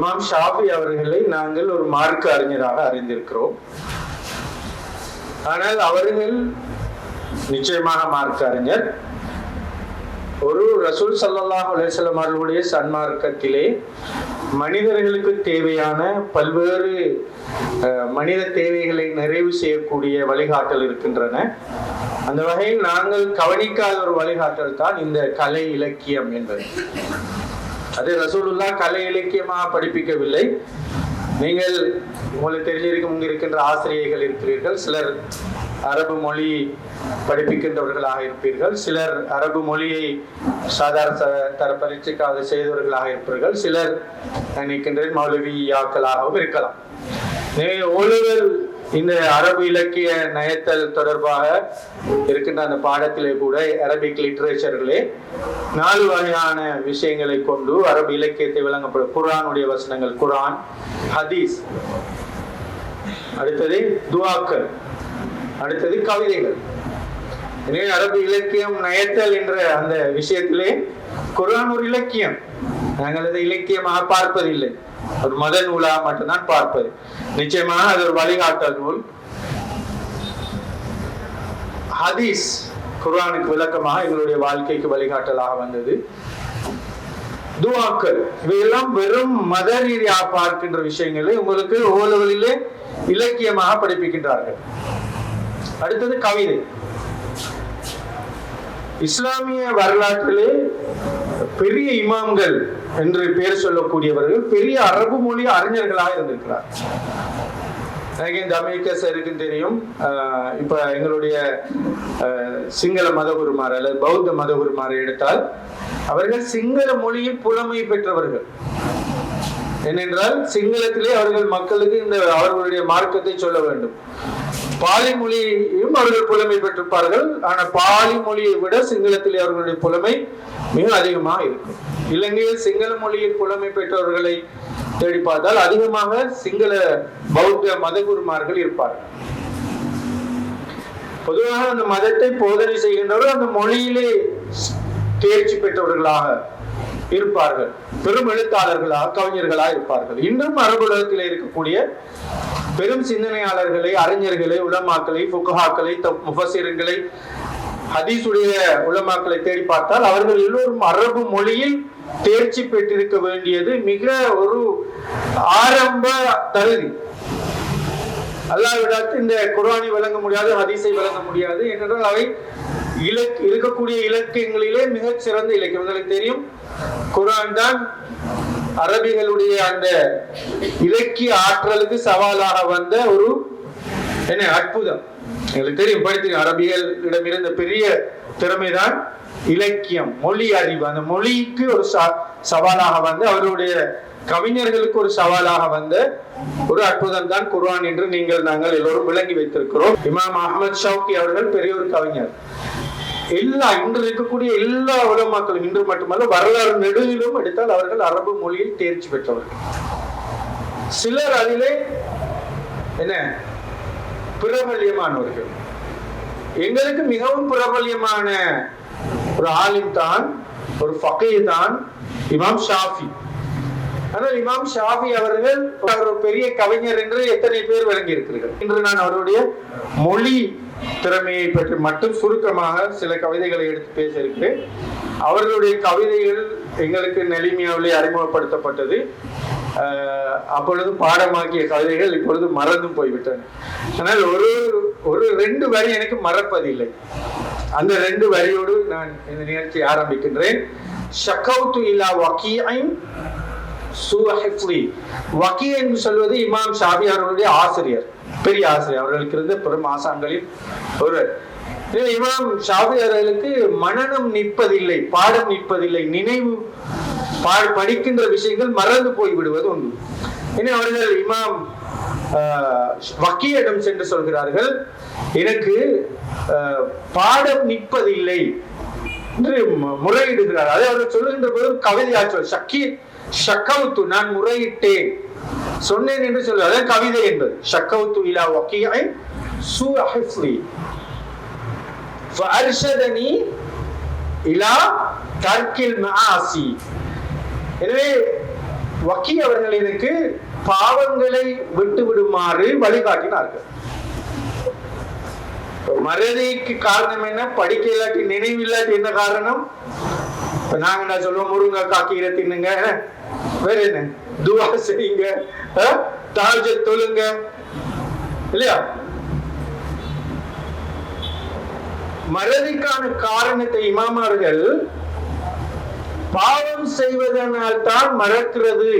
இமாம் ஷாபி அவர்களை நாங்கள் ஒரு மார்க்க அறிஞராக அறிந்திருக்கிறோம். ஆனால் அவர்கள் நிச்சயமாக மார்க்க அறிஞர். ஒரு ரசூல் சல்லாஹ் அலைஹிஸ்ஸலாம் அவர்களுடைய சன்மார்க்கத்திலே மனிதர்களுக்கு தேவையான பல்வேறு அஹ், மனித தேவைகளை நிறைவு செய்யக்கூடிய வழிகாட்டல் இருக்கின்றன. அந்த வகையில் நாங்கள் கவனிக்காத ஒரு வழிகாட்டல் தான் இந்த கலை இலக்கியம் என்பது. அதே ரசூலுல்லா கலை இலக்கியமாக படிப்பிக்கவில்லை. நீங்கள் உங்களுக்கு தெரிஞ்சிருக்கும் இங்கு இருக்கின்ற ஆசிரியர்கள் இருக்கிறீர்கள். சிலர் அரபு மொழி படிப்பிக்கின்றவர்களாக இருப்பீர்கள். சிலர் அரபு மொழியை சாதாரண தர பரீட்சைக்காக செய்தவர்களாக இருப்பீர்கள். சிலர் நான் நினைக்கின்றேன் மௌலவியாக்களாகவும் இருக்கலாம். எனவே இந்த அரபு இலக்கிய நயத்தல் தொடர்பாக இருக்கின்ற அந்த பாடத்திலே கூட அரபிக் லிட்ரேச்சர்களே நாலு வகையான விஷயங்களை கொண்டு அரபு இலக்கியத்தை விளங்கப்படும் குரானுடைய வசனங்கள் குரான் ஹதீஸ் அடுத்தது துவாக்கள் அடுத்தது கவிதைகள். எனவே அரபு இலக்கியம் நயத்தல் என்ற அந்த விஷயத்திலே குரான் ஒரு இலக்கியம். நாங்கள் அதை இலக்கியமாக பார்ப்பதில்லை. ஒரு மத நூலா மட்டும்தான் பார்ப்பது. நிச்சயமாக அது ஒரு வழிகாட்டல் நூல். ஹதீஸ் குர்ஆனுக்கு விளக்கமாக எங்களுடைய வாழ்க்கைக்கு வழிகாட்டலாக வந்தது. துவாக்கள் இவையெல்லாம் வெறும் மத ரீதியாக பார்க்கின்ற விஷயங்களை உங்களுக்கு ஓலவெளியிலே இலக்கியமாக படிப்பிக்கின்றார்கள். அடுத்தது கவிதை. இஸ்லாமிய வரலாற்றிலே பெரிய இமாம்கள் என்று பெயர் சொல்லக்கூடியவர்கள் பெரிய அரபு மொழி அறிஞர்களாக இருந்திருக்கிறார். எனக்கு இந்த அமெரிக்க சருக்கு தெரியும். இப்போ இப்ப எங்களுடைய ஆஹ் சிங்கள மதகுருமார் அல்லது பௌத்த மதகுருமாரை எடுத்தால் அவர்கள் சிங்கள மொழியில் புலமை பெற்றவர்கள். ஏனென்றால் சிங்களத்திலே அவர்கள் மக்களுக்கு இந்த அவர்களுடைய மார்க்கத்தை சொல்ல வேண்டும். பாலி மொழியையும் அவர்கள் புலமை பெற்றிருப்பார்கள். ஆனால் பாலி மொழியை விட சிங்களத்திலே அவர்களுடைய புலமை மிக அதிகமாக இருக்கும். இலங்கையில் சிங்கள மொழியில் புலமை பெற்றவர்களை தேடி பார்த்தால் அதிகமாக சிங்கள பௌத்த மதகுருமார்கள் இருப்பார்கள். பொதுவாக அந்த மதத்தை போதனை செய்கின்றவர்கள் அந்த மொழியிலே தேர்ச்சி பெற்றவர்களாக இருப்பார்கள். பெரும் எழுத்தாளர்களாக கவிஞர்களாக இருப்பார்கள். இன்றும் அரபுலகத்தில் இருக்கக்கூடிய பெரும் சிந்தனையாளர்களை அறிஞர்களை உலமாக்களை புக்கஹாக்களை முஃபசிரங்களை ஹதீஸுடைய உலமாக்களை தேடி பார்த்தால் அவர்கள் எல்லோரும் அரபு மொழியில் தேர்ச்சி பெற்றிருக்க வேண்டியது மிக ஒரு ஆரம்ப தகுதி. அல்லாவிடாத்து இந்த குரானை விளங்க முடியாது ஹதீஸை விளங்க முடியாது. என்றால் அவை இலக் இருக்கக்கூடிய இலக்கியங்களிலே மிகச் சிறந்த இலக்கியம். உங்களுக்கு தெரியும் குரான் தான் அரபிகளுடைய அந்த இலக்கிய ஆற்றலுக்கு சவாலாக வந்த ஒரு என்ன அற்புதம். எங்களுக்கு தெரியும் அரபிகள் அரபிகளிடம் இருந்த பெரிய திறமைதான் இலக்கியம் மொழி அறிவு. அந்த மொழிக்கு ஒரு ச- சவாலாக வந்து அவருடைய கவிஞர்களுக்கு ஒரு சவாலாக வந்த ஒரு அற்புதம் தான் குர்ஆன் என்று நீங்கள் நாங்கள் எல்லோரும் விளங்கி வைத்திருக்கிறோம். இமாம் அஹ்மத் ஷவுக்கி அவர்கள் பெரிய ஒரு கவிஞர். எல்லா இன்று இருக்கக்கூடிய எல்லா உலமாக்களும் இன்று மட்டுமல்ல வரலாறு நெடுகிலும் எடுத்தால் அவர்கள் அரபு மொழியில் தேர்ச்சி பெற்றவர்கள். சிலர் அதிலே என்ன? பிரபல்யமானவர்கள். எங்களுக்கு மிகவும் பிரபல்யமான ஒரு ஆலிம் தான் ஒரு ஃபக்கை தான் இமாம் ஷாஃபி. ஆனால் இமாம் ஷாஃபி அவர்கள் அவர் ஒரு பெரிய கவிஞர் என்று எத்தனை பேர் வழங்கி இருக்கிறீர்கள் இன்று நான் அவருடைய மொழி திறமையை பற்றி மட்டும் சுருக்கமாக சில கவிதைகளை எடுத்து பேசியிருக்கு அவர்களுடைய கவிதைகள் எங்களுக்கு நெலிமியாவிலே அறிமுகப்படுத்தப்பட்டது. ஆஹ் அப்பொழுது பாடமாக்கிய கவிதைகள் இப்பொழுது மறந்தும் போய்விட்டன. ஆனால் ஒரு ஒரு ரெண்டு வரி எனக்கு மறப்பதில்லை. அந்த ரெண்டு வரியோடு நான் இந்த நிகழ்ச்சியை ஆரம்பிக்கின்றேன். ஷக்கவுத்து இல்லா வக்கீஐன் சுஹிஃப்லி. வக்கி என்று சொல்வது இமாம் ஷாபி அவர்களுடைய ஆசிரியர். பெரிய ஆசிரியர் அவர்களுக்கு இருந்த பெரும் ஆசான்களில் ஒருவர். இமாம் ஷாபி அவர்களுக்கு மனநம் நிற்பதில்லை பாடம் நிற்பதில்லை நினைவு பா- படிக்கின்ற விஷயங்கள் மறந்து போய் விடுவது உண்டு. இனி அவர்கள் இமாம் ஆஹ், சென்று சொல்கிறார்கள் எனக்கு பாடம் நிற்பதில்லை என்று முறையிடுகிறார். அதை அவர் சொல்லுகின்ற போது ஒரு கவிதையாற்றல் சக்கி சக்கவுத்து நான் முறையிட்டேன். சொன்னேன் என்று சொல்லு. அதான் கவிதை என்பது. ஷக்கவுத்து இலா வக்கியை சு அஹிஃப்லி ஃபஅர்ஷதனி இலா தர்க்கில் மஆசி. எனவே வக்கி அவர்கள் எனக்கு பாவங்களை விட்டு விடுமாறு வழிகாட்டினார்கள் மறதிக்கு காரணம் என்ன? படிக்க இல்லாட்டி நினைவு இல்லாட்டி என்ன காரணம்? இப்ப நாங்க என்ன சொல்லுவோம்? முருங்கக்காய் கீரை தின்னுங்க. வேற என்ன? துவா செய்யுங்க. தாஜ தொழுங்க. இல்லையா? மறதிக்கான காரணத்தை இமாமார்கள் பாவம் செய்வதனால் தான் மறக்கிறது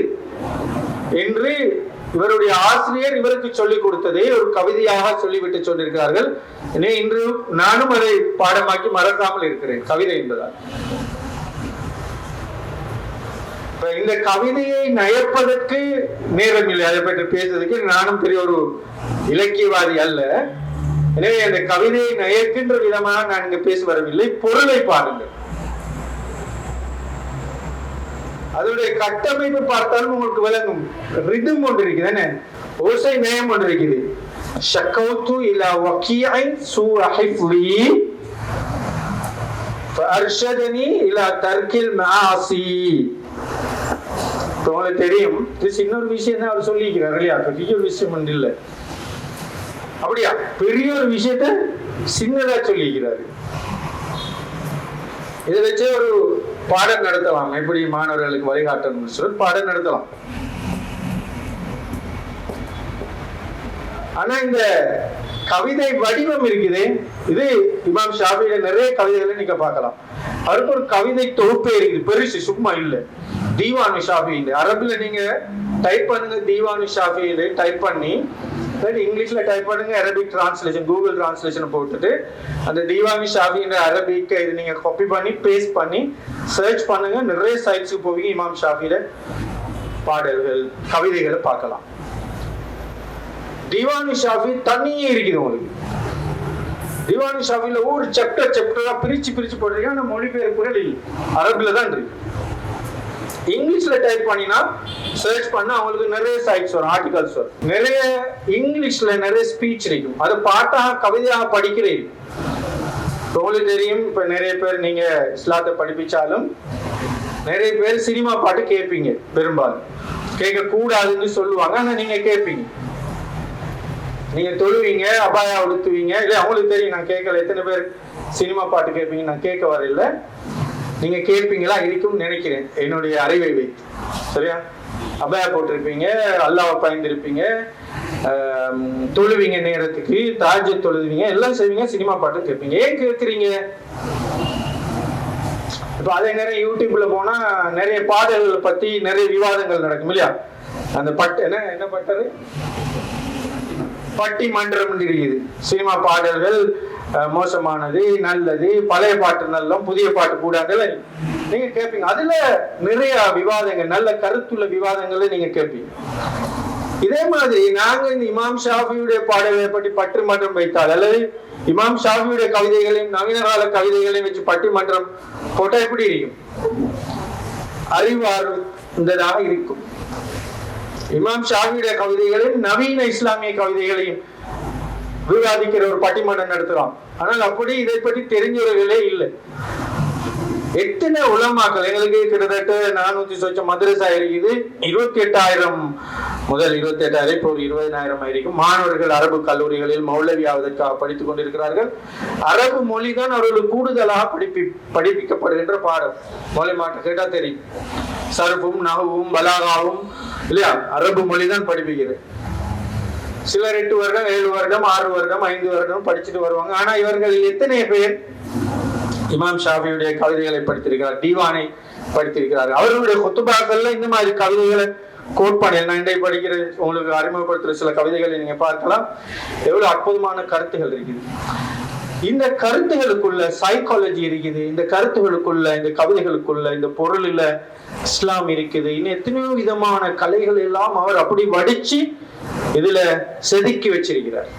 என்று இவருடைய ஆசிரியர் இவருக்கு சொல்லிக் கொடுத்ததை ஒரு கவிதையாக சொல்லிவிட்டு சொல்லியிருக்கிறார்கள். இன்று நானும் அதை பாடமாக்கி மறக்காமல் இருக்கிறேன். கவிதை என்பதால். இந்த கவிதையை நயப்பதற்கு நேரம் இல்லை. அதை பற்றி பேசுறதுக்கு நானும் பெரிய ஒரு இலக்கியவாதி அல்ல. எனவே அந்த கவிதையை நயக்கின்ற விதமாக நான் இங்க பேச வரவில்லை. பொருளை பாருங்கள். அதனுடைய கட்டமைப்பு பார்த்தாலும் உங்களுக்கு விளங்கும். ரிதம் ஒன்று இருக்குது. ஓசை நயம் ஒன்று இருக்குது. இல்ல இலா வக்கீஐ சூ அஹிஃப்லி ஃபஅர்ஷதனி இலா தர்க்கில் மஆசி உங்களுக்கு தெரியும். இது சின்ன விஷயம் தான் அவர் சொல்லிக்கிறார் இல்லையா? பெரிய விஷயம் ஒன்று இல்லை. அப்படியா? பெரிய ஒரு விஷயத்த சின்னதா சொல்லிக்கிறாரு இதை வச்சு ஒரு பாடம் நடத்தலாம். எப்படி மாணவர்களுக்கு வழிகாட்டணும்னு சொல்லி பாடம் நடத்தலாம். ஆனா இந்த கவிதை வடிவம் இருக்குது இது இமாம் ஷாபியில நிறைய கவிதைகளை நீங்க பார்க்கலாம். அவருக்கு ஒரு கவிதை தொகுப்பே இருக்குது. பெருசு சும்மா இல்லை. தீவானு ஷாஃபின்னு அரபில் நீங்க டைப் பண்ணுங்க தீவானு ஷாஃபின்னு டைப் பண்ணி இல்லாட்டி இங்கிலீஷ்ல டைப் பண்ணுங்க அரபிக் டிரான்ஸ்லேஷன் கூகுள் டிரான்ஸ்லேஷன் போட்டுட்டு அந்த தீவானி ஷாஃபின்ற அரபிக் இது நீங்க காப்பி பண்ணி பேஸ்ட் பண்ணி சர்ச் பண்ணுங்க. நிறைய சைட்ஸுக்கு போவீங்க இமாம் ஷாஃபியில பாடல்கள் கவிதைகளை பார்க்கலாம். திவானி ஷாஃபி தனியே இருக்குது உங்களுக்கு. திவானி ஷாஃபில ஒரு சாப்டர் சாப்டரா பிரிச்சு பிரிச்சு போடுறீங்க ஆனா மொழிபெயர்ப்புகள் இல்லை. அரபுல தான் இருக்கு. இங்கிலீஷ்ல டைப் பண்ணினா சர்ச் பண்ணா அவங்களுக்கு நிறைய சைட்ஸ் வரும் ஆர்டிகல்ஸ் வரும். நிறைய இங்கிலீஷ்ல நிறைய ஸ்பீச் இருக்கும். அது பாட்டாக கவிதையாக படிக்கிறேன் உங்களுக்கு தெரியும் இப்ப நிறைய பேர் நீங்க இஸ்லாத்தை படிப்பிச்சாலும் நிறைய பேர் சினிமா பாட்டு கேட்பீங்க பெரும்பாலும். கேட்க கூடாதுன்னு சொல்லுவாங்க ஆனா நீங்க கேட்பீங்க. நீங்க தொழுவீங்க அபாயா உடுத்துவீங்க. இல்ல அவங்களுக்கு தெரியும் நான் கேட்கல. எத்தனை பேர் சினிமா பாட்டு கேட்பீங்க நான் கேட்க வரல நீங்க கேட்பீங்களா? இருக்கும்னு நினைக்கிறேன். என்னுடைய அறிவை வைத்து. சரியா? அபாயா போட்டிருப்பீங்க அல்லாவை பயந்துருப்பீங்க தொழுவீங்க நேரத்துக்கு தாஜ் தொழுவீங்க எல்லாம் செய்வீங்க சினிமா பாட்டு கேட்பீங்க. ஏன் கேட்குறீங்க? இப்போ அதே நேரம் யூடியூப்ல போனா நிறைய பாடல்கள் பத்தி நிறைய விவாதங்கள் நடக்கும் இல்லையா? அந்த பட்டு என்ன என்ன பட்டது? பட்டி மன்றம் இருக்குது சினிமா பாடல்கள் மோசமானது நல்லது பழைய பாட்டு நல்லம் புதிய பாட்டு கூடாங்கல்ல நீங்க? கேட்பீங்க அதுல நிறைய விவாதங்கள் நல்ல கருத்துள்ள விவாதங்களை நீங்க கேட்பீங்க இதே மாதிரி நாங்க இந்த இமாம் ஷாஃபியுடைய பாடல்களை பற்றி பற்று மன்றம் வைத்தால் அல்லது இமாம் ஷாஃபியுடைய கவிதைகளையும் நவீன கால கவிதைகளையும் வச்சு பட்டிமன்றம் போட்டா எப்படி இருக்கும்? அறிவார்ந்ததாக இருக்கும். இமாம் ஷாஃபியுடைய கவிதைகளையும் நவீன இஸ்லாமிய கவிதைகளையும் விவாதிக்கிற ஒரு பட்டிமன்றம் நடத்துறோம். ஆனால் அப்படி இதை பற்றி தெரிஞ்சவர்களே இல்லை. எத்தனை உலமாக்கள் எங்களுக்கு கிட்டத்தட்ட நானூத்தி சொச்சம் மதரசா இருக்குது. இருபத்தி எட்டாயிரம் முதல் இருபத்தி எட்டாயிரம் இப்போ ஒரு இருபதினாயிரம் ஆயிருக்கும் மாணவர்கள் அரபு கல்லூரிகளில் மௌலவி ஆவதற்காக படித்துக் கொண்டிருக்கிறார்கள். அரபு மொழி தான் அவர்களுக்கு கூடுதலாக படிப்பி படிப்பிக்கப்படுகின்ற பாடம். மொழி மாற்ற கேட்டா தெரியும். சருப்பும் நகவும் பலாகாவும் இல்லையா? அரபு மொழி தான் படிப்பிக்கிறது சிலர் எட்டு வருடம் ஏழு வருடம் ஆறு வருடம் ஐந்து வருடம் படிச்சுட்டு வருவாங்க. ஆனா இவர்கள் எத்தனை பேர் இமாம் ஷாஃபியுடைய கவிதைகளை படித்திருக்கிறார் தீவானை படித்திருக்கிறார் அவர்களுடைய கொத்துபாக்கள்ல இந்த மாதிரி கவிதைகளை கோட் நான் இன்றைய படிக்கிற உங்களுக்கு அறிமுகப்படுத்துற சில கவிதைகளை நீங்க பார்க்கலாம். எவ்வளவு அற்புதமான கருத்துகள் இருக்குது. இந்த கருத்துகளுக்குள்ள சைக்காலஜி இருக்குது. இந்த கருத்துகளுக்குள்ள இந்த கவிதைகளுக்குள்ள இந்த பொருளில இஸ்லாம் இருக்குது. இன்னும் எத்தனையோ விதமான கலைகள் எல்லாம் அவர் அப்படி வடிச்சு இதுல செதுக்கி வச்சிருக்கிறார்.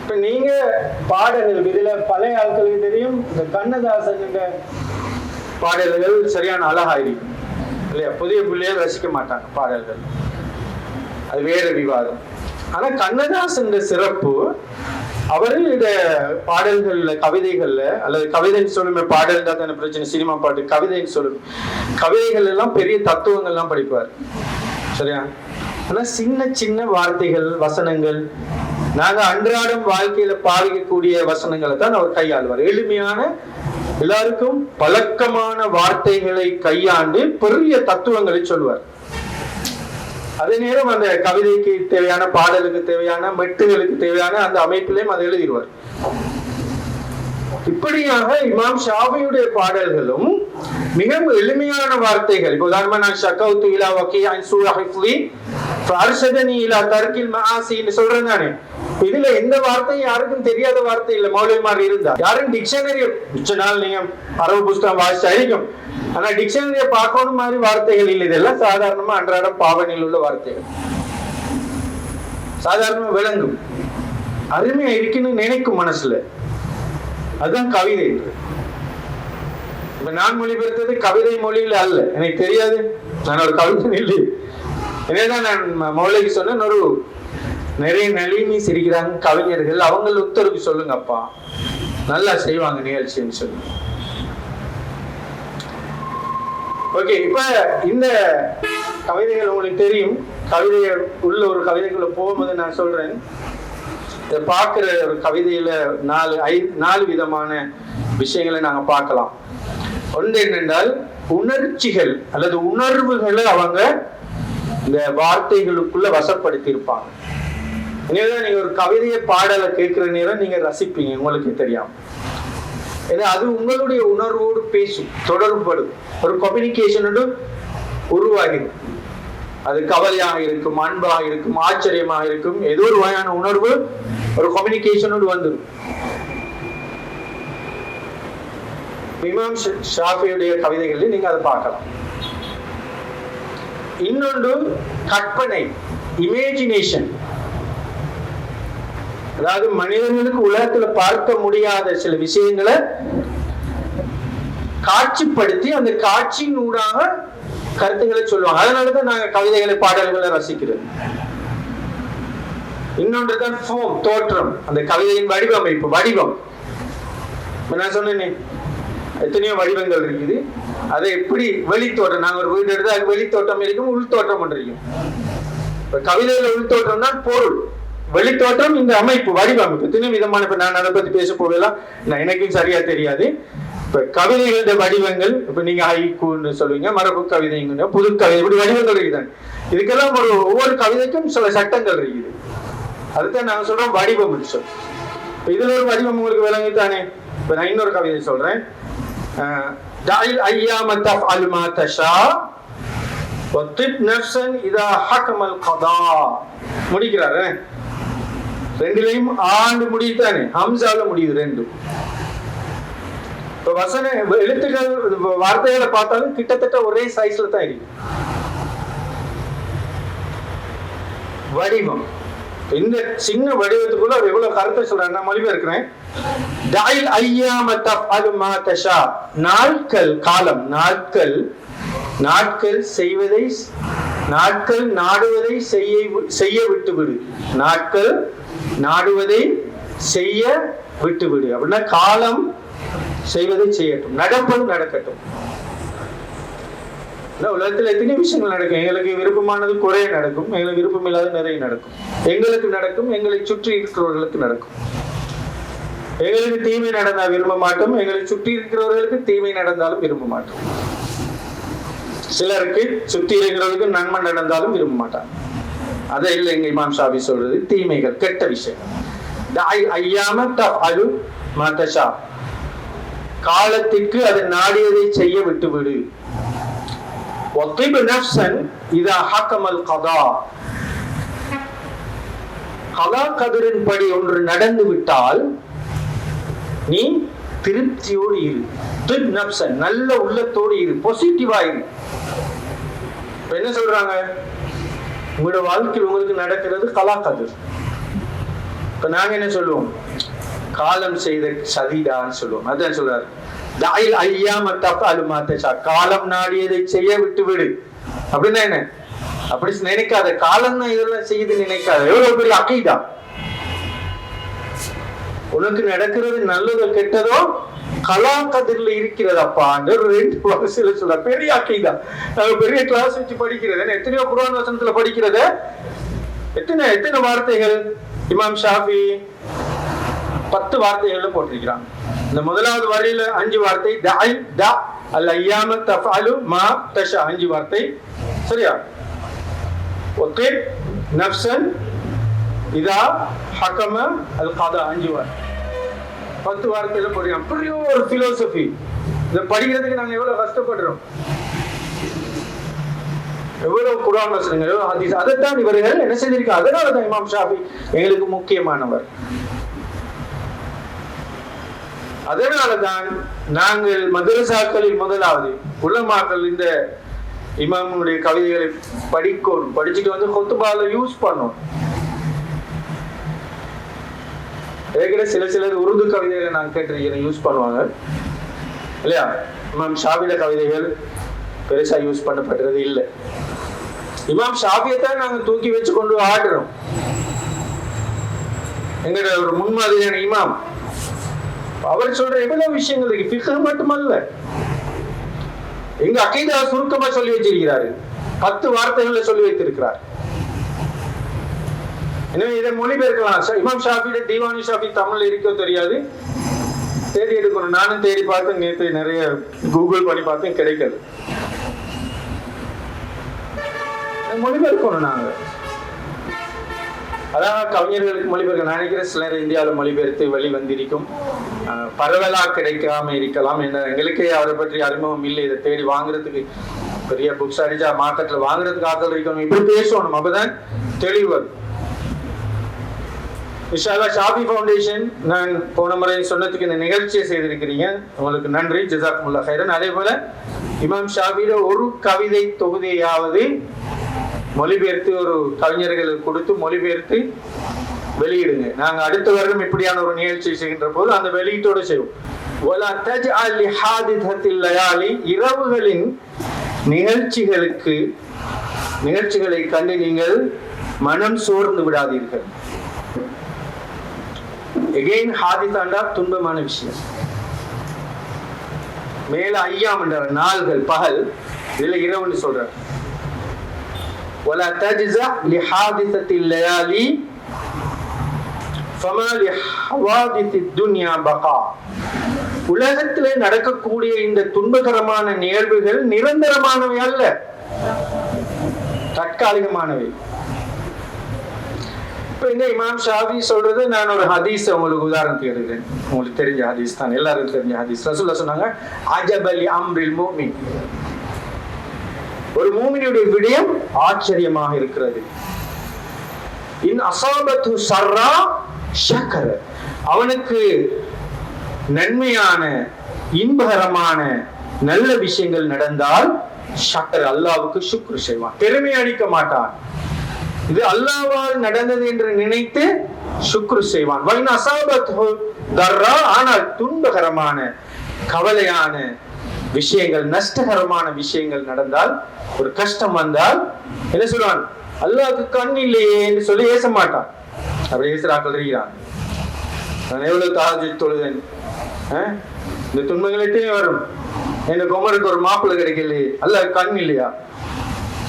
இப்ப நீங்க பாடல்கள் இதுல பழைய ஆட்களுக்கு தெரியும் இந்த கண்ணதாசன் இந்த பாடல்கள் சரியான அழகா இருக்கும் இல்லையா? புதிய பிள்ளைகள் ரசிக்க மாட்டாங்க பாடல்கள். அது வேற விவாதம். ஆனா கண்ணதாசன் சிறப்பு அவர்களுடைய பாடல்கள்ல கவிதைகள்ல அல்லது கவிதைன்னு சொல்லுமே பாடல் தான் தானே பிரச்சனை சினிமா பாட்டு கவிதைன்னு சொல்லும். கவிதைகள் எல்லாம் பெரிய தத்துவங்கள்லாம் படிப்பார். சரியா? ஆனா சின்ன சின்ன வார்த்தைகள் வசனங்கள் நாங்க அன்றாடம் வாழ்க்கையில பாவிக்கக்கூடிய வசனங்களை தான் அவர் கையாளுவார். எளிமையான எல்லாருக்கும் பழக்கமான வார்த்தைகளை கையாண்டு பெரிய தத்துவங்களை சொல்லுவார். அதே நேரம் அந்த கவிதைக்கு தேவையான பாடலுக்கு தேவையான மெட்டுகளுக்கு தேவையான அந்த அமைப்பிலையும் அதை எழுதிடுவார். இப்படியாக இமாம் ஷாபியுடைய பாடல்களும் மிகவும் எளிமையான வார்த்தைகள். இப்போ உதாரணமா நான் ஷக்கவுத்து இலா வக்கி அன் சூஹிஃப்லி இலா தர்கில் மஹாசின்னு சொல்றேன் தானே இதுல எந்த வார்த்தையும் யாருக்கும் தெரியாத வார்த்தை இல்ல மௌலிமார் இருந்தா. யாரும் டிக்ஷனரி உச்ச நாள் நீங்க அரபு புஸ்தகம் வாசிச்சா ஆனா டிக்ஷனரியை பார்க்கணும் மாதிரி வார்த்தைகள் இல்லை. இதெல்லாம் சாதாரணமா அன்றாடம் பாவனையில் உள்ள வார்த்தைகள். சாதாரணமா விளங்கும். அருமையா இருக்குன்னு நினைக்கும் மனசுல. அதுதான் கவிதை. இப்ப நான் மொழிபெயர்த்தது கவிதை மொழியில அல்ல. எனக்கு தெரியாது. நான் ஒரு கவிதை இல்லை. என்னதான் நான் மொழிக்கு சொன்னேன். ஒரு நிறைய நளினி சிரிக்கிறாங்க கவிஞர்கள். அவங்கள உத்தரவு சொல்லுங்க அப்பா நல்லா செய்வாங்க நிகழ்ச்சின்னு சொல்லி. ஓகே இப்ப இந்த கவிதைகள் உங்களுக்கு தெரியும். கவிதை உள்ள ஒரு கவிதைக்குள்ள போகும்போது நான் சொல்றேன். இதை பார்க்குற ஒரு கவிதையில நாலு ஐ நாலு விதமான விஷயங்களை நாங்க பார்க்கலாம். ஒன்று என்னென்றால் உணர்ச்சிகள் அல்லது உணர்வுகளை அவங்க இந்த வார்த்தைகளுக்குள்ள வசப்படுத்தி இருப்பாங்க எனவே நீங்க ஒரு கவிதையை பாடலை கேட்கிற நேரம் நீங்க ரசிப்பீங்க உங்களுக்கு தெரியாம. ஏன்னா அது உங்களுடைய உணர்வோடு பேசும் தொடர்புபடும் ஒரு கம்யூனிகேஷனோடு உருவாகிடும். அது கவலையாக இருக்கும் அன்பாக இருக்கும் ஆச்சரியமாக இருக்கும். ஏதோ ஒரு வகையான உணர்வு ஒரு கம்யூனிகேஷனோடு வந்துடும் இமாம் ஷாஃபியுடைய கவிதைகளில் நீங்க அதை பார்க்கலாம். இன்னொன்று கற்பனை இமேஜினேஷன் அதாவது மனிதர்களுக்கு உலகத்துல பார்க்க முடியாத சில விஷயங்களை காட்சிப்படுத்தி அந்த காட்சியின் ஊடாக கருத்துக்களை சொல்லுவாங்க. அதனாலதான் நாங்க கவிதைகளை பாடல்களை ரசிக்கிறோம். இன்னொன்றுதான் ஃபோம் தோற்றம். அந்த கவிதையின் வடிவமைப்பு வடிவம். நான் சொன்னேன் எத்தனையோ வடிவங்கள் இருக்குது. அதை எப்படி வெளித்தோட்டம் நாங்க ஒரு வீடு எடுத்து அது வெளித்தோட்டம் இருக்கும் உள்தோட்டம் ஒன்று இருக்கும். இப்ப கவிதையில உள்தோட்டம் தான் பொருள். வெளித்தோட்டம் இந்த அமைப்பு வடிவமைப்பு. எத்தனை விதமான இப்ப நான் அதை பத்தி பேச போகலாம் நான் எனக்கும் சரியா தெரியாது. இப்ப கவிதைகளுடைய வடிவங்கள் இப்ப நீங்க ஹைக்கூன்னு சொல்லுவீங்க மரபு கவிதைங்க புது கவிதை இப்படி வடிவங்கள் இருக்குதாங்க இதுக்கெல்லாம் ஒரு ஒவ்வொரு கவிதைக்கும் சில சட்டங்கள் இருக்குது. அதுதான் நாங்க சொல்றோம் வடிவம் சொல். இதுல ஒரு வடிவம் உங்களுக்கு விளங்கு தானே இப்ப நான் இன்னொரு கவிதை சொல்றேன். முடிக்கிறாரு ரெண்டுலையும் ஆண்டு முடியுதானே ஹம்சால முடியுது ரெண்டும். வசன எழுத்துக்கள் வார்த்தைகளை பார்த்தாலும் கிட்டத்தட்ட ஒரே சைஸ்ல தான் இருக்கு. வடிவம். இந்த சின்ன வடிவத்துக்குள்ள அவர் எவ்வளவு கருத்தை சொல்றாரு? நான் மொழிபெயர்க்கிறேன். டைல் ஐயாம தஃபல் மா தஷா. நாட்கள் காலம் நாட்கள் நாட்கள் செய்வதை நாட்கள் நாடுவதை செய்ய செய்ய விட்டுவிடு. நாட்கள் நாடுவதை செய்ய விட்டுவிடு. அப்படின்னா காலம் செய்வதை செய்யட்டும். நடப்பது நடக்கட்டும். உலகத்தில் எத்தனை விஷயங்கள் நடக்கும். எங்களுக்கு விருப்பமானது குறைய நடக்கும். எங்களுக்கு விருப்பம் இல்லாத நிறைய நடக்கும். எங்களுக்கு நடக்கும். எங்களை சுற்றி இருக்கிறவர்களுக்கு நடக்கும். எங்களுக்கு தீமை நடந்தால் விரும்ப மாட்டோம். எங்களை சுற்றி இருக்கிறவர்களுக்கு தீமை நடந்தாலும் விரும்ப மாட்டோம். சிலருக்கு சுற்றி இருக்கிறவர்களுக்கு நன்மை நடந்தாலும் விரும்ப மாட்டாங்க. அதை இல்லை எங்க இமாம் ஷாபி சொல்றது தீமைகள் கெட்ட விஷயங்கள். ஐயாம அரு மதஷா காலத்திற்கு அது நாடியதை செய்ய விட்டுவிடு. கதிரின்படி ஒன்று நடந்து விட்டால் நீ திருப்தியோடு இரு. நப்சன் நல்ல உள்ளத்தோடு இரு. பாசிட்டிவா இரு. என்ன சொல்றாங்க? உங்களோட வாழ்க்கையில் உங்களுக்கு நடக்கிறது கலா கதிர். இப்ப நாங்க என்ன சொல்லுவோம்? காலம் செய்த சதிதான்னு சொல்லுவோம் அதான் சொல்றாரு. தாயில் ஐயாம தப்ப காலம் நாடியதை செய்ய விட்டு விடு அப்படின்னா என்ன? அப்படி நினைக்காத. காலம் தான் இதெல்லாம் செய்து நினைக்காத. எவ்வளவு பெரிய அகைதா? உனக்கு நடக்கிறது நல்லதோ கெட்டதோ? கலாக்கதிரில் இருக்கிறது அப்பா ஒரு ரெண்டு வரிசையில சொல்ற பெரிய அக்கைதா பெரிய கிளாஸ் வச்சு படிக்கிறது. எத்தனையோ குரான் வசனத்துல படிக்கிறத? எத்தனை எத்தனை வார்த்தைகள்? இமாம் ஷாஃபி பத்து வார்த்தைகள்ல போட்டிருக்கிறாங்க இந்த முதலாவது வரையில அஞ்சு வார்த்தை தஐ த அல் ஐயாம தஃபாலு மா தஷா அஞ்சு வார்த்தை. சரியா? ஓகே. நப்சன் இதா ஹக்கம அல் கதா அஞ்சு வார்த்தை. பத்து வார்த்தையில போடுறோம் பெரிய ஒரு பிலோசபி இதை படிக்கிறதுக்கு நாங்க எவ்வளவு கஷ்டப்படுறோம்? எவ்வளவு குரான் வசனங்கள் எவ்வளவு அதைத்தான் இவர்கள் என்ன செய்திருக்காங்க? அதனால தான் இமாம் ஷாஃபி எங்களுக்கு முக்கியமானவர். அதனாலதான் நாங்கள் மதரசாக்களில் முதலாவது உலமாக்கள் இந்த இமாமுடைய கவிதைகளை படிக்கணும். படிச்சுட்டு வந்து கொத்துபால யூஸ் பண்ணணும். ஏற்கனவே சில சிலர் உருது கவிதைகளை நான் கேட்டிருக்கிறேன் யூஸ் பண்ணுவாங்க. இல்லையா? இமாம் ஷாபிட கவிதைகள் பெருசா யூஸ் பண்ணப்படுறது இல்லை. இமாம் ஷாபியத்தான் நாங்க தூக்கி வச்சு கொண்டு ஆடுறோம் எங்கட ஒரு முன்மாதிரியான இமாம். அவர் சொல்ற எவ்வளவு விஷயங்கள் இருக்கு. மட்டுமல்ல. எங்க அகைதா சுருக்கமா சொல்லி வச்சிருக்கிறாரு. பத்து வார்த்தைகள்ல சொல்லி வைத்திருக்கிறார். எனவே இதை மொழிபெயர்க்கலாம். இமாம் ஷாஃபியோட தீவானி ஷாஃபி தமிழ்ல இருக்கோ தெரியாது. தேடி எடுக்கணும். நானும் தேடி பார்த்தேன். நேற்று நிறைய கூகுள் பண்ணி பார்த்தேன். கிடைக்கல. மொழிபெயர்க்கணும் நாங்க. அதான் கவிஞர்களுக்கு மொழிபெயர்க்க நான் நினைக்கிறேன் சிலர் இந்தியாவில் மொழிபெயர்த்து வெளி வந்திருக்கும் பரவலாக பரவலா கிடைக்காம இருக்கலாம் என்ன எங்களுக்கே அவரை பற்றி அறிமுகம் இல்லை. இதை தேடி வாங்குறதுக்கு பெரிய புக்ஸ் அடிச்சா மார்க்கெட்ல வாங்குறதுக்கு ஆட்கள் இருக்கணும். இப்படி பேசணும். அப்பதான் தெளிவு வரும். இன்ஷால்லா ஷாபி ஃபவுண்டேஷன் நான் போன முறை சொன்னதுக்கு இந்த நிகழ்ச்சியை செய்திருக்கிறீங்க. உங்களுக்கு நன்றி. ஜசாக்குமுல்லா ஹைரன் அதே போல இமாம் ஷாபியில ஒரு கவிதை தொகுதியாவது மொழிபெயர்த்து ஒரு கவிஞர்களுக்கு கொடுத்து மொழிபெயர்த்து வெளியிடுங்க. நாங்க அடுத்த வருடம் இப்படியான ஒரு நிகழ்ச்சி செய்கின்ற போது அந்த வெளியீட்டோடு செய்வோம். இரவுகளின் நிகழ்ச்சிகளுக்கு நிகழ்ச்சிகளை கண்டு நீங்கள் மனம் சோர்ந்து விடாதீர்கள். எகெயின் ஹாதிதாண்டா துன்பமான விஷயம். மேல ஐயாம் என்ற நாள்கள் பகல் இதுல இரவுன்னு சொல்றார். ولا تجزع لحادثة الليالي فما لحوادث الدنيا بقاء உலகத்திலே நடக்கக்கூடிய இந்த துன்பகரமான நிகழ்வுகள் நிரந்தரமானவை அல்ல தற்காலிகமானவை இப்ப இந்த இமாம் ஷாஃபி சொல்றது நான் ஒரு ஹதீஸ் உங்களுக்கு உதாரணத்துக்கு எடுக்கிறேன் உங்களுக்கு தெரிஞ்ச ஹதீஸ் தான் எல்லாருக்கும் தெரிஞ்ச ஹதீஸ் ரசூல்லா சொன்னாங்க அஜபலி அம்ரில் மூமின் ஒரு மூமினுடைய விடயம் ஆச்சரியமாக இருக்கிறது. இன் அசாபத்து சர்ரா ஷக்கர. அவனுக்கு நன்மையான இன்பகரமான நல்ல விஷயங்கள் நடந்தால் ஷக்கர் அல்லாவுக்கு சுக்ரு செய்வான். பெருமை அடிக்க மாட்டான். இது அல்லாவால் நடந்தது என்று நினைத்து சுக்ரு செய்வான். வைன் அசாபத் தர்ரா ஆனால் துன்பகரமான கவலையான விஷயங்கள் நஷ்டகரமான விஷயங்கள் நடந்தால் ஒரு கஷ்டம் வந்தால் என்ன சொல்லுவான் அல்லாவுக்கு கண் இல்லையே என்று சொல்லி ஏச மாட்டான். அப்படி ஏசுறாக்கள் இருக்கிறான் நான் எவ்வளவு தாஜி தொழுதேன்? இந்த துன்பங்களே வரும்? எனக்கு குமருக்கு ஒரு மாப்பிள்ளை கிடைக்கலையே. அல்ல கண் இல்லையா?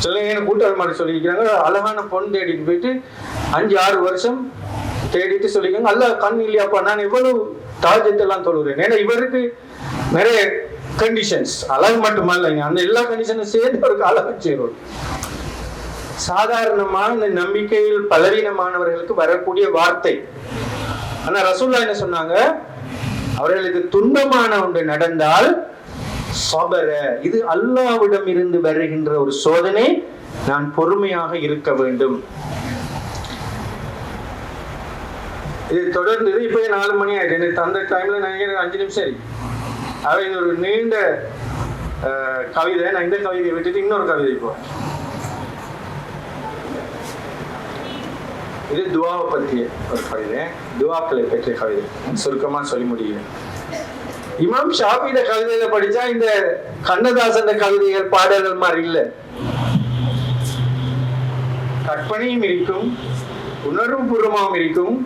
சொல்லுங்க எனக்கு கூட்டாளி மாதிரி சொல்லிக்கிறாங்க அழகான பொண்ணு தேடிட்டு போயிட்டு அஞ்சு ஆறு வருஷம் தேடிட்டு சொல்லிக்கிறாங்க அல்ல கண் இல்லையாப்பா நான் இவ்வளவு தாஜத்தெல்லாம் தொழுகிறேன். ஏன்னா இவருக்கு நிறைய கண்டிஷன்ஸ் அழகு மட்டுமல்லைங்க அந்த எல்லா கண்டிஷனும் சேர்ந்து அவருக்கு அழகு சேரும் சாதாரணமான இந்த நம்பிக்கையில் பலவீனமானவர்களுக்கு வரக்கூடிய வார்த்தை. ஆனா ரசூல்லா என்ன சொன்னாங்க? அவர்களுக்கு துன்பமான ஒன்று நடந்தால் சபர இது அல்லாவிடம் இருந்து வருகின்ற ஒரு சோதனை நான் பொறுமையாக இருக்க வேண்டும். இது தொடர்ந்து இப்போ நாலு மணி ஆயிடுச்சு எனக்கு அந்த டைம்ல நான் நினைக்கிறேன் அஞ்சு நிமிஷம் இருக்கு ஆக இது ஒரு நீண்ட கவிதை. நான் இந்த கவிதையை விட்டுட்டு இன்னொரு கவிதை போறேன் இது துவாவை பற்றிய ஒரு கவிதை. துவாக்களை பற்றிய கவிதை. சுருக்கமா சொல்லி முடியும் இமாம் ஷாஃபியில கவிதையில படிச்சா இந்த கண்ணதாசன் கவிதைகள் பாடல்கள் மாதிரி இல்ல. கற்பனையும் இருக்கும் உணர்வு பூர்வமாகவும் இருக்கும்.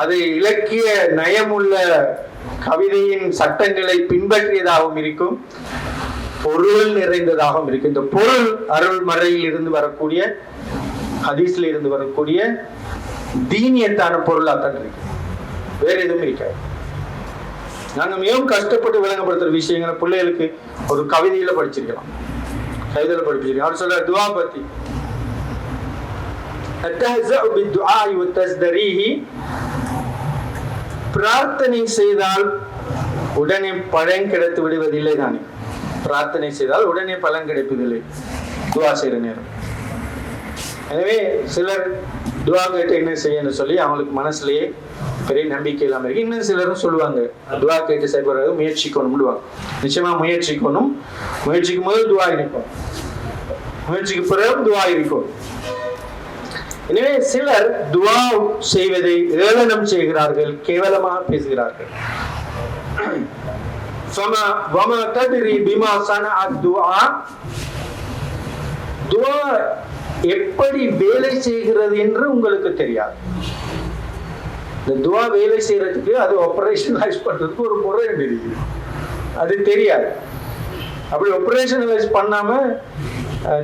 அது இலக்கிய நயமுள்ள கவிதையின் சட்டங்களை பின்பற்றியதாகவும் இருக்கும் பொருள் நிறைந்ததாகவும் இருக்கும். இந்த பொருள் அருள் மறையில் இருந்து வரக்கூடிய ஹதீஸ்ல இருந்து வரக்கூடிய தீனியத்தான பொருளாத்தான் இருக்கு. வேற எதுவும் இருக்காது. நாங்க மிகவும் கஷ்டப்பட்டு விளங்கப்படுத்துற விஷயங்களை பிள்ளைகளுக்கு ஒரு கவிதையில படிச்சிருக்கலாம். கவிதையில படிச்சிருக்கோம் அவர் சொல்ற துவா பத்தி. التهزأ بالدعاء வத்தஸ்தரீஹி பிரார்த்தனை செய்தால் உடனே பலன் கிடைத்து விடுவதில்லை தானே? பிரார்த்தனை செய்தால் உடனே பலன் கிடைப்பதில்லை. துவா செய்கிற நேரம். எனவே சிலர் துவா கேட்டு என்ன செய்யணும்னு சொல்லி அவங்களுக்கு மனசுலயே பெரிய நம்பிக்கை இல்லாமல் இருக்கு. இன்னும் சிலரும் சொல்லுவாங்க துவா கேட்டு செயல்படுறது முயற்சிக்கணும் நிச்சயமா முயற்சிக்கணும். முயற்சிக்கும் போது துவா இருக்கும். முயற்சிக்கு பிறகு துவா இருக்கும். எனவே சிலர் துவா செய்வதை ஏளனம் செய்கிறார்கள் கேவலமாக பேசுகிறார்கள். துவா எப்படி வேலை செய்கிறது என்று உங்களுக்கு தெரியாது. இந்த துவா வேலை செய்யறதுக்கு அது ஆப்ரேஷனலைஸ் பண்றதுக்கு ஒரு முறை இருக்குது. அது தெரியாது. அப்படி ஆப்ரேஷனலைஸ் பண்ணாம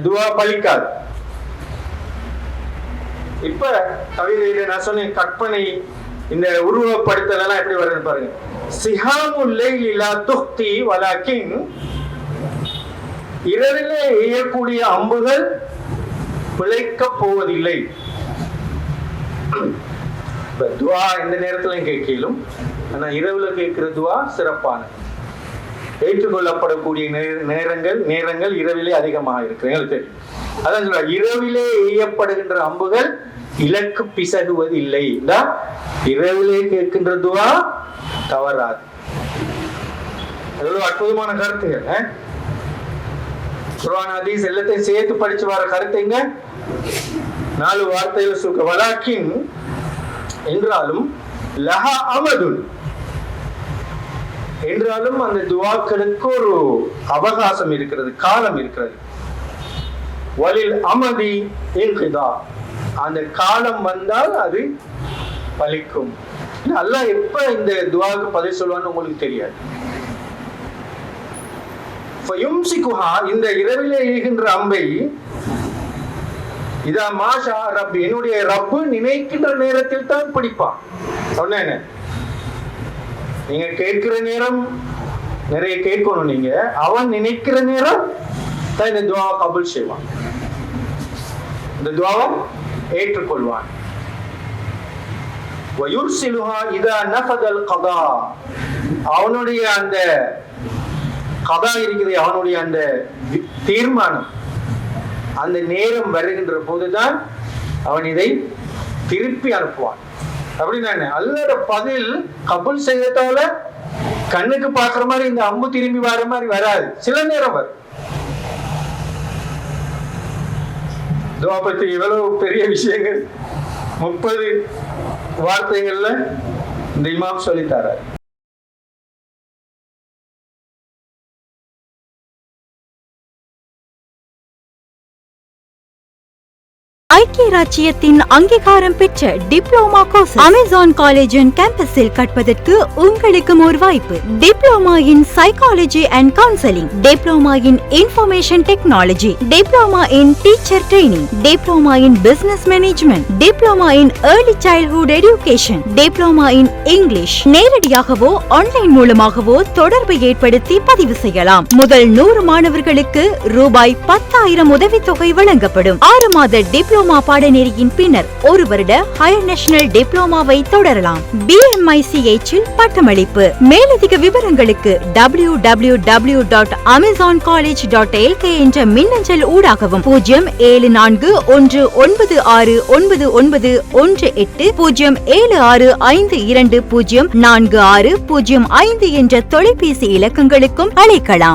துவா பழிக்காது. இப்ப கவிதையில நான் சொன்னேன் கற்பனை இந்த உருவப்படுத்தல் எல்லாம் எப்படி வருதுன்னு பாருங்க. சிஹாமுல்லை இலா துக்தி வலாக்கின் இரவிலே எய்யக்கூடிய அம்புகள் பிழைக்கப் போவதில்லை. இப்ப துவா நேரத்திலும் கேட்கலும் ஆனா இரவுல கேட்கிற துவா சிறப்பானது. ஏற்றுக்கொள்ளப்படக்கூடிய நேரங்கள் நேரங்கள் இரவிலே அதிகமாக இருக்கு எங்களுக்கு தெரியும். அதான் சொல்ற இரவிலே எய்யப்படுகின்ற அம்புகள் இலக்கு பிசகுவது இல்லை இரவிலே கேட்கின்ற துவா தவறாது. அற்புதமான கருத்துகள் ஆ? ஹதீஸ் எல்லாத்தையும் சேர்த்து படிச்சு வர கருத்துங்க நாலு வார்த்தையில் சுக்க வலாக்கின் என்றாலும் லஹா அமதுன். என்றாலும் அந்த துவாக்களுக்கு ஒரு அவகாசம் இருக்கிறது காலம் இருக்கிறது. வலில் அமதி இருக்குதா அந்த காலம் வந்தால் அது பலிக்கும். நல்லா எப்ப இந்த துவாவுக்கு பதில் சொல்லுவான்னு உங்களுக்கு தெரியாது. இந்த இரவிலே எய்கின்ற அம்பை இதா மாஷா ரப் என்னுடைய ரப்பு நினைக்கின்ற நேரத்தில் தான் பிடிப்பான். சொன்னேன். நீங்க கேட்கிற நேரம் நிறைய கேட்கணும் நீங்க. அவன் நினைக்கிற நேரம் தான் இந்த துவாவை கபுல் செய்வான். இந்த துவாவை ஏற்றுக்கொள்வான். வயுர்சிலுஹா இதா நஃபதல் கதா. அவனுடைய அந்த கதா இருக்குது அவனுடைய அந்த தீர்மானம். அந்த நேரம் வருகின்ற போதுதான் அவன் இதை திருப்பி அனுப்புவான். அப்படின்னா என்ன? அல்லாஹ்வோட பதில் கபுல் செய்யறதால கண்ணுக்கு பாக்குற மாதிரி இந்த அம்பு திரும்பி வர மாதிரி வராது. சில நேரம் வரும். துவா பத்தி எவ்வளவு பெரிய விஷயங்கள். முப்பது வார்த்தைகள்ல இந்த இமாம் சொல்லித்தாரார் ஐக்கிய ராஜ்யத்தின் அங்கீகாரம் பெற்ற diploma course. Amazon college and கேம்பஸில் கற்பதற்கு உங்களுக்கும் ஒரு வாய்ப்பு. Diploma in psychology and counselling diploma in information technology diploma in teacher training diploma in business management diploma in early childhood education diploma in English நேரடியாகவோ ஆன்லைன் மூலமாகவோ தொடர்பு ஏற்படுத்தி பதிவு செய்யலாம். முதல் நூறு மாணவர்களுக்கு ரூபாய் பத்தாயிரம் உதவித்தொகை வழங்கப்படும். ஆறு மாத டிப்ளோமா பாடநெறியின் பின்னர் ஒரு வருட ஹையர் நேஷனல் டிப்ளோமாவை தொடரலாம். பிஎம்ஐசிஎச் பட்டமளிப்பு. மேலதிக விவரங்களுக்கு W W W dot Amazon college dot LK என்ற மின்னஞ்சல் ஊடாகவும் பூஜ்ஜியம் ஏழு நான்கு ஒன்று ஒன்பது ஆறு ஒன்பது ஒன்பது ஒன்று எட்டு பூஜ்ஜியம் ஏழு ஆறு ஐந்து இரண்டு பூஜ்ஜியம் நான்கு ஆறு பூஜ்ஜியம் ஐந்து என்ற தொலைபேசி இலக்கங்களுக்கும் அழைக்கலாம்.